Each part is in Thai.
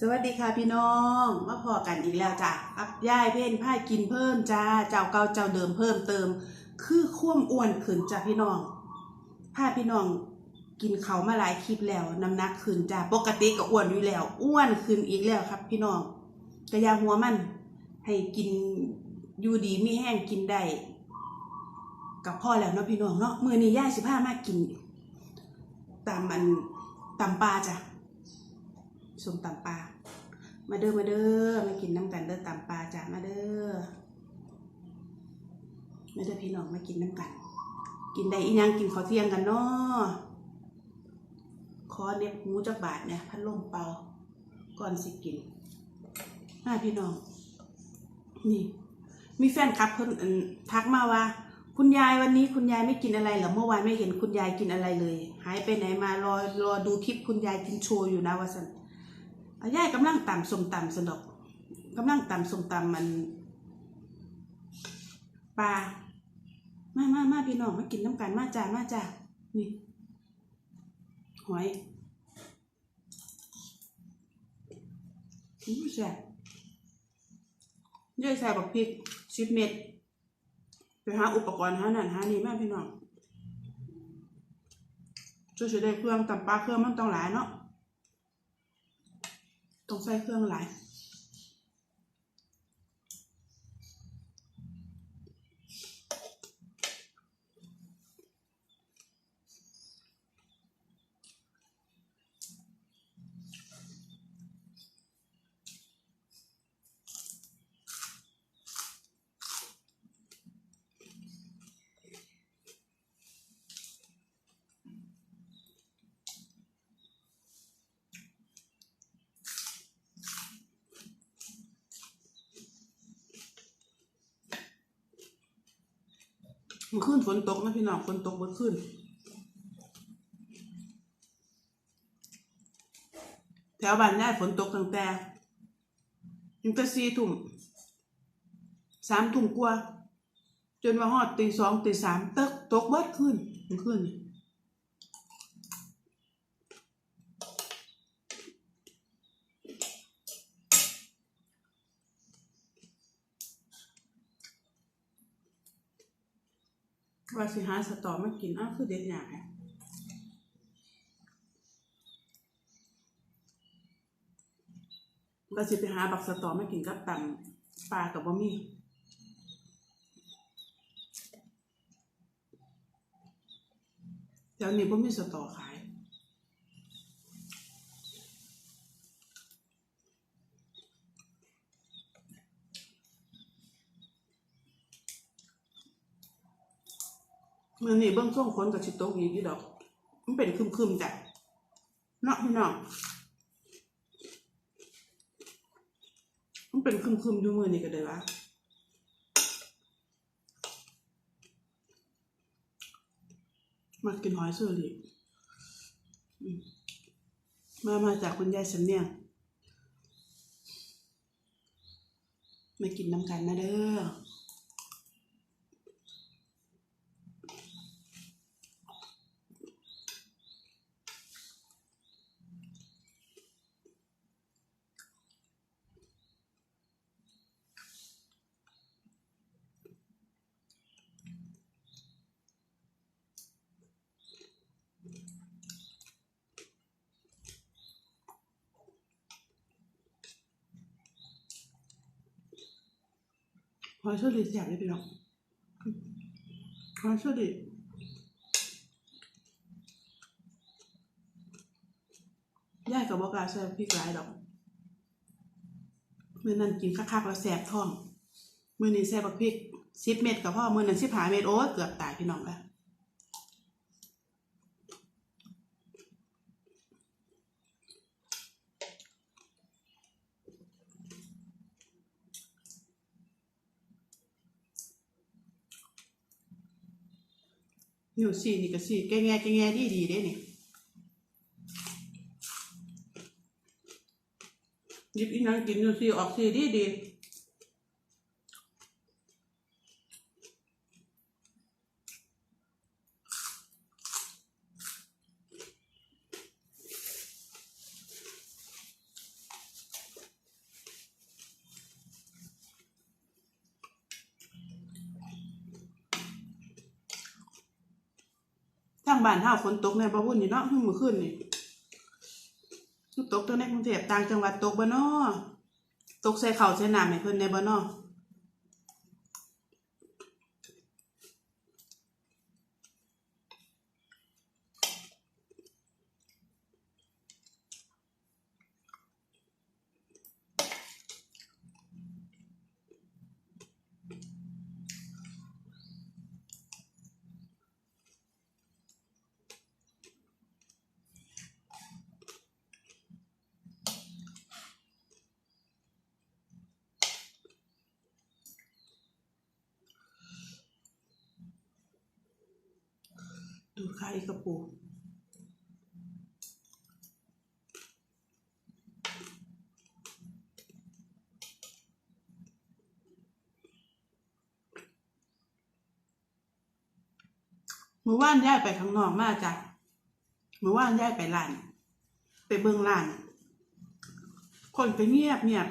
สวัสดีค่ะพี่น้องมาพอกันอีกแล้วจ้ะกับย่ายเพ่นผ้ากินเพิ่มจ้าเจ้าเก่าเจ้าเดิมเพิ่มเติม คือคว่มอ้วนขึ้นจ้ะพี่น้องผ้าพี่น้องกินเขามาหลายคลิปแล้วน้ำหนักขึ้นจ้ะปกติก็อ้วนอยู่แล้ว อ้วนขึ้นอีกแล้วครับ พี่น้องกระยาหัวมัน ให้กินอยู่ดีไม่แห้งกินได้กับพ่อแล้วเนาะพี่น้องเนาะมือนี้ย่ายสิผ้ามากินตามมันตำปลาจ้ะ ส้มตำปลามาเด้อมาเด้อมากินน้ำกันเด้อตำปลาจ้ะมาเด้อมาเด้อพี่น้องมากินน้ำกัน กินได้อีหยังกินข้าวเที่ยงกันเนาะขอเน็บหูจักบาทเนี่ยพัดลมเป่าก่อนสิกินมาพี่น้อง นี่ มีแฟนคลับเพิ่นทักมาว่า คุณยายวันนี้คุณยายไม่กินอะไรเหรอเมื่อวานไม่เห็นคุณยายกินอะไรเลย หายไปไหนมารอรอดูคลิปคุณยายกินโชว์อยู่นะว่าสัน ยายกำลังตำส้มตำสนดอกกำลังตำส้มตำมันปลามามามาพี่น้องมากินน้ำกันมาจ้ามาจ้านี่หอยอู้แซ่บยายใส่บักพริกสิบเม็ดไปหาอุปกรณ์หานั่นหานี่มาพี่น้องจะจะได้เครื่องตำปลาเครื่องมันต้องหลายเนาะ ต้องใส่เครื่องหลาย มันขึ้นฝนตกนะพี่น้องฝนตกมันขึ้นแถวบ้านได้ฝนตกตั้งแต่ตั้งแต่สี่ทุ่มสามทุ่มกว่า จนมาฮอดตีสองตีสามตกตกเบิดขึ้นมันขึ้น ว่าสิหาสตอมากินอ้าวคือเด็ดหยาแฮะก็สิไปหาบักสตอมากินกับตำปลากับบะหมี่แถวนี้บ่มีสตอขาย มือนี่เบื้องส่งคนกับชิโตกอีกอยู่ดอก มันเป็นคึมๆจ้ะเนาะพี่น้องมันเป็นคึมๆอยู่มือนี่ก็ได้วะมากินหอยเสือดิอืมมามาจากคุณยายสำเนียงมากินน้ำกันนะเด้อ ห อยเชอรี่แสบเลยพี่น้องหอยเชอรี่ย่ายกับบอกาใส่พริกหลายดอกเมื่อนั้นกินคักๆแล้วแสบท้องเมื่อนี้แสบบักพริกสิบเม็ดกับพ่อเมื่อนั้นสิบหาเม็ดโอ้เกือบตายพี่น้องแล้ว นิ้วสี่นี่ก็สี่แกแงแกแง่ดีดีเด้นี่ยิบอีนังกินนิ้วสี่ออกสี่ดีดีั้งบ้านเฮาฝนตกในบ่วุ่นนี่เนาะเพิ่งมื้อคืนนี่ตกตัวในกรุงเทพต่างจังหวัดตกบ่เนาะตกใส่ข้าใส่น้ำให้เพิ่นในบ่เนาะ ดูดไข่กระปูเมื่อวานย้ายไปข้างนอกมาจ้ะเมื่อวานย้ายไปร้าน ไปเบิงร้าน คนก็เงียบเงียบ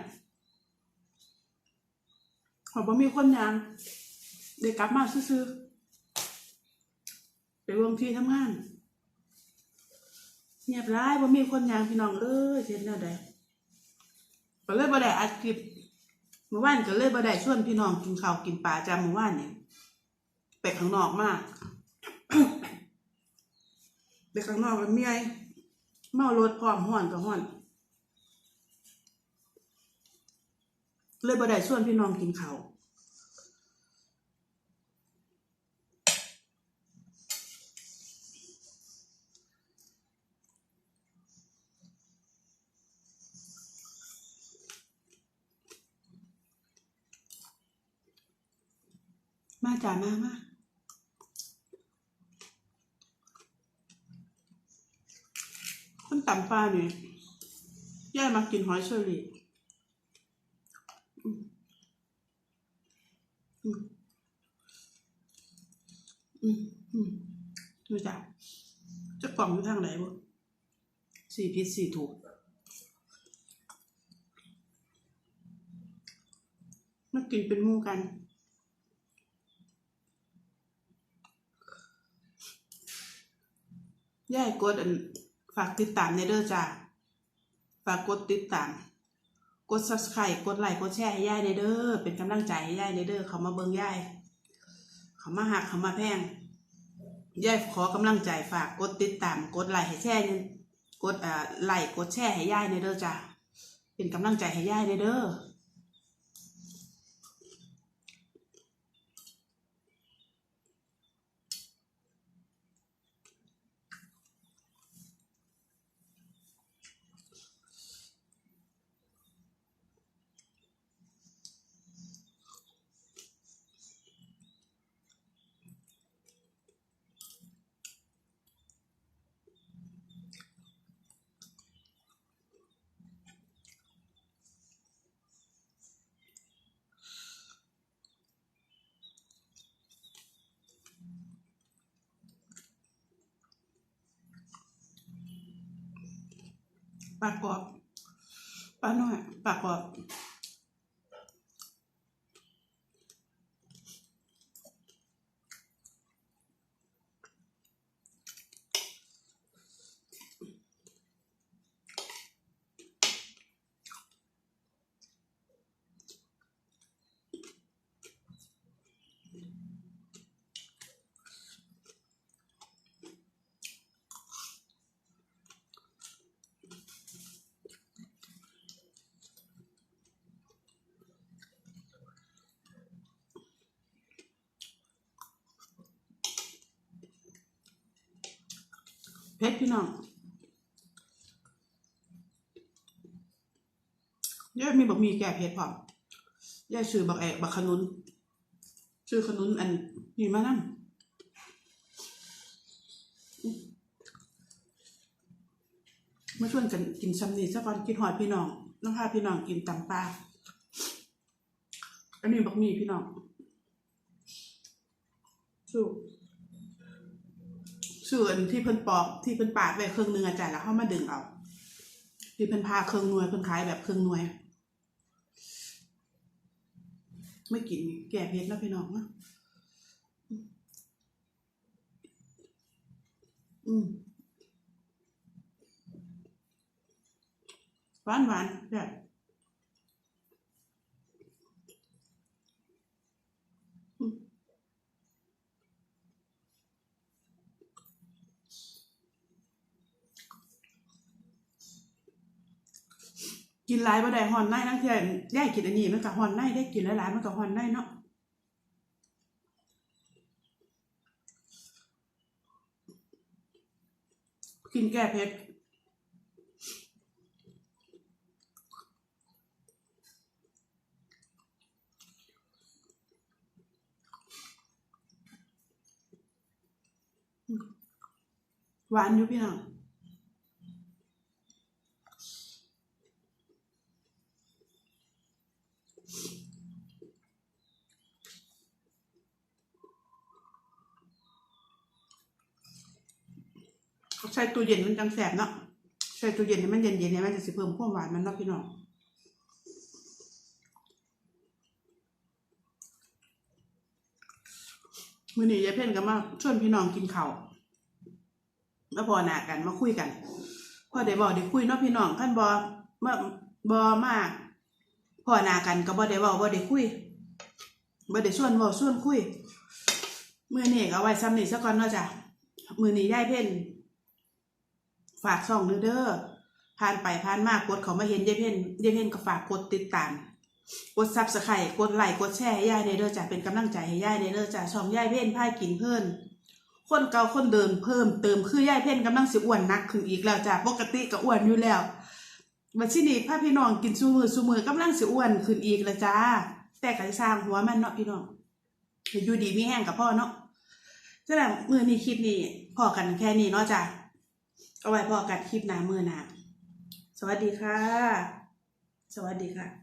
ขอบ่มีคนยังเด็กกลับมาซื่อๆ ไปวงที่ทำงาน เงียบร้ายว่ามีคนยางพี่น้องเอ้ยเช่นแนวใดก็เลยบ่ได้อัดคลิปเมื่อวานก็เลยบ่ได้ชวนพี่น้องกินข้าวกินปลาจำเมื่อวานเนี่ยไปข้างนอกมากไปข้างนอกมันเมียเมารถพร้อมห้อนก็ห้อนเลยบ่ได้ชวนพี่น้องกินข้าว มาจ้ามามาคนต่ำปลาเนี่ยย่ายมากินหอยเชอรี่อืมอืมอืมอืมดูจ้ะจะกล่องอยู่ทางไหนบ่สี่พิษสี่ถูกมากินเป็นมู่กัน ย่ายกดอันฝากติดตามในเด้อจ้าฝากกดติดตาม กด subscribe กดไลค์กดแชร์ให้ย่ายในเด้อเป็นกำลังใจให้ย่ายในเด้อเขามาเบิ่งย่ายเขามาหักเขามาแพงย่ายขอกำลังใจฝากกดติดตาม กดไลค์ให้แชร์กดอ่าไลค์กดแชร์ให้ย่ายในเด้อจ้าเป็นกำลังใจให้ย่ายในเด้อ ปากกรอบปลาหน่อยปากกรอบ เพชรพี่น้องย่ายมีบักมีแก่เพชรพร้อมย่ายซื้อบักแอกบักขนุนซื้อขนุนอันนี้มานั่มาชวนกันกินซัมนี่ซะก่อนกินหอยพี่น้องน้องพาพี่น้องกินตำปลาอันนี้บักมีพี่น้องสู้ ส่วนที่เพิ่นปอกที่เพิ่นปาดไว้เครื่องนึงอาจารย์แล้วเข้ามาดึงเอาที่เพิ่นพาเครื่องนวยเพิ่นขายแบบเครื่องนวย ไม่กินนี่แก่เพชรแล้วพี่น้องนะอืมหวานหวานแบบ กินหลายบ่ได้หอนในนั่งเที่ยย่ายกินอันนี้มันก็หอนในได้กินหลายๆมันก็หอนในเนาะกินแก้เผ็ดหวานอยู่พี่น้องใส่ตู้เย็นมันจังแสบเนาะใส่ตู้เย็นให้มันเย็นๆเนี่ยมันจะสิเพิ่มความหวานมันเนาะพี่น้องมื้อนี้ยายเพ่นก็มาชวนพี่น้องกินข้าวมาพอหนากันมาคุยกันพอได้บอกได้คุยเนาะพี่น้องขั้นบอมาบอมาพอหนากันก็บ่ได้เว้าบ่ได้คุยบ่ได้ชวนเว้าชวนคุยมื้อนี้ก็เอาไว้ซ้ำนี่ซะก่อนเนาะจ้ะมื้อนี้ยายเพ่น ฝากช่องเด้อเด้อผ่านไปผ่านมากดเขามาเห็นยายเพ่นยายเพ่นก็ฝากกดติดตาม กดซับสไครต์กดไลค์กดแชร์ให้ยายในเด้อจ้ะเป็นกำลังใจให้ยายในเด้อจ้ะช่องยายเพ่นพากินเพิ่นคนเก่าคนเดิมเพิ่มเติมคือยายเพ่นกำลังสิอ้วนนักขึ้นอีกแล้วจ้ะปกติก็อ้วนอยู่แล้ววันที่นี้พาพี่น้องกินซูมือซูมือกำลังสิอ้วนขึ้นอีกแล้วจ้าแต่ก็สร้างหัวมันเนาะพี่น้องอยู่ดีมีแห้งกับพ่อเนาะจ้ะมือนี้คลิปนี้พอกันแค่นี้เนาะจ้ะ เอาไว้พอกัดคลิปหน้ามือหนาสวัสดีค่ะ สวัสดีค่ะ